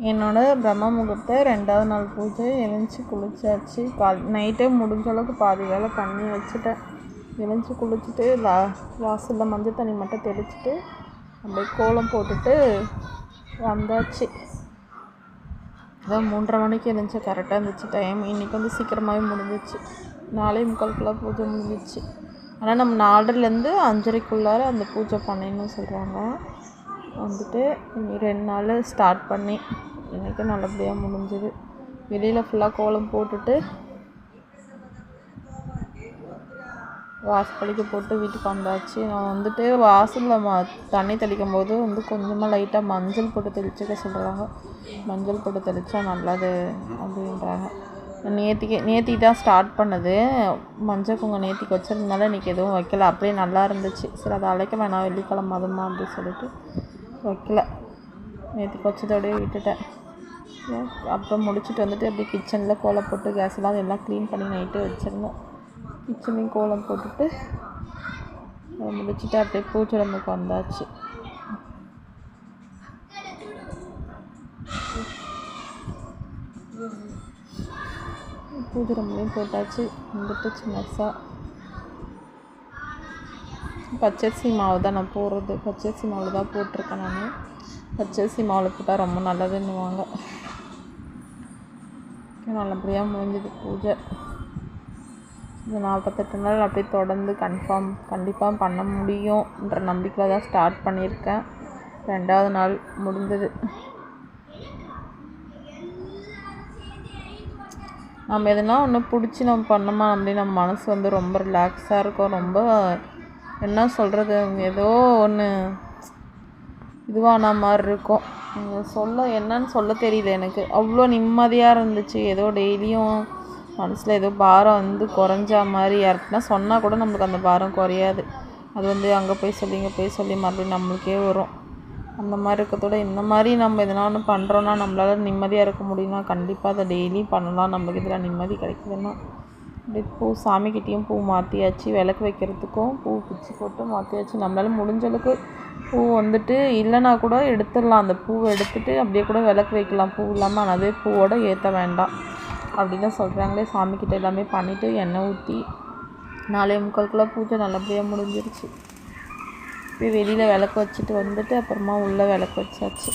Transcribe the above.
என்னோடய பிரம்ம முகூர்த்த ரெண்டாவது நாள் பூஜை எழுந்துச்சி குளிச்சாச்சு. பா நைட்டே முடிஞ்ச அளவுக்கு பாதி வேலை பண்ணி வச்சுட்டேன். எழுந்துச்சி குளிச்சுட்டு வா வாசலில் மஞ்சள் தண்ணி மட்டும் தெளிச்சுட்டு அப்படியே கோலம் போட்டுட்டு வந்தாச்சு. அதான் மூன்றரை மணிக்கு எழுந்துச்சி கரெக்டாக இருந்துச்சு டைம் இன்றைக்கி வந்து சீக்கிரமாகவே முடிஞ்சிச்சு நாலே முக்கால்குள்ளே பூஜை முடிஞ்சிச்சு ஆனால் நம்ம நாலரைலேருந்து அஞ்சரைக்குள்ளார அந்த பூஜை பண்ணின்னு சொல்கிறாங்க வந்துட்டு இனி ரெண்டு நாள் ஸ்டார்ட் பண்ணி எனக்கு நல்லபடியாக முடிஞ்சுது. வெளியில் ஃபுல்லாக கோலம் போட்டுட்டு வாசப்படிக்கு போட்டு வீட்டுக்கு வந்தாச்சு. நான் வந்துட்டு வாசலில் ம தண்ணி தெளிக்கும் போது வந்து கொஞ்சமாக லைட்டாக மஞ்சள் போட்டு தெளிச்சுக்க சொல்கிறாங்க மஞ்சள் போட்டு தெளித்தா நல்லது அப்படின்றாங்க. நேத்திக்கு நேத்திக்கு தான் ஸ்டார்ட் பண்ணது. மஞ்சள் குங்க நேத்திக்கு வச்சதுனால இன்றைக்கி எதுவும் வைக்கல. அப்படியே நல்லா இருந்துச்சு. சரி அதை அழைக்க வேணாம் வெள்ளிக்கிழம அதுமா அப்படின்னு சொல்லிட்டு. வைக்கல. நேற்று வச்சதோடய விட்டுட்டேன். அப்புறம் முடிச்சுட்டு வந்துட்டு அப்படியே கிச்சனில் கோலம் போட்டு கேஸ் எல்லாம் எல்லாம் க்ளீன் பண்ணி நைட்டே வச்சுருந்தோம். கிச்சனையும் கோலம் போட்டுட்டு அதை முடிச்சுட்டு அப்படியே பூஜை வந்தாச்சு. பூஜை ரூம்லேயும் போட்டாச்சு. வந்துட்டு சின்னஸாக பச்சரிசி மாவு தான் நான் போடுறது. பச்சரிசி மாவில் தான் போட்டிருக்கேன் நான். பச்சரிசி மாவில் போட்டால் ரொம்ப நல்லதுன்னுவாங்க. நல்லபடியாக முடிஞ்சது பூஜை. இந்த நாற்பத்தெட்டு நாள் அப்படியே தொடர்ந்து கன்ஃபார்ம் கண்டிப்பாக பண்ண முடியும்ன்ற நம்பிக்கையில் தான் ஸ்டார்ட் பண்ணியிருக்கேன். ரெண்டாவது நாள் முடிஞ்சது. நம்ம எதுனா ஒன்று பிடிச்சி நம்ம பண்ணோமா அப்படின்னு நம்ம மனசு வந்து ரொம்ப ரிலாக்ஸாக இருக்கும். ரொம்ப என்ன சொல்கிறது ஏதோ ஒன்று இதுவான மாதிரி இருக்கும். சொல்ல என்னன்னு சொல்ல தெரியல எனக்கு. அவ்வளோ நிம்மதியாக இருந்துச்சு. ஏதோ டெய்லியும் மனசில் ஏதோ பாரம் வந்து குறைஞ்சா மாதிரி யாருக்குன்னா சொன்னால் கூட நம்மளுக்கு அந்த பாரம் குறையாது. அது வந்து அங்கே போய் சொல்லி இங்கே போய் சொல்லி மறுபடியும் நம்மளுக்கே வரும். அந்த மாதிரி இருக்கிறதோட இந்த மாதிரி நம்ம எதனா ஒன்று பண்ணுறோன்னா நம்மளால் நிம்மதியாக இருக்க முடியும்னா கண்டிப்பாக அதை டெய்லியும் பண்ணலாம். நம்மளுக்கு இதில் நிம்மதி கிடைக்குதுன்னா. அப்படியே பூ சாமிக்கிட்டேயும் பூ மாற்றியாச்சு விளக்கு வைக்கிறதுக்கும் பூ பிச்சி போட்டு மாற்றியாச்சு நம்மளால் முடிஞ்சளவுக்கு பூ வந்துட்டு இல்லைனா கூட எடுத்துடலாம். அந்த பூவை எடுத்துகிட்டு அப்படியே கூட விளக்கு வைக்கலாம். பூ இல்லாமல் ஆனால் அதே பூவோடு ஏற்ற வேண்டாம் அப்படின்னு தான் சொல்கிறாங்களே சாமிக்கிட்ட எல்லாமே பண்ணிவிட்டு எண்ணெய் ஊற்றி நாலே முக்கால்குள்ளே பூஜை நல்லபடியாக முடிஞ்சிருச்சு. போய் வெளியில் விளக்கு வச்சுட்டு வந்துட்டு அப்புறமா உள்ளே விளக்கு வச்சாச்சு.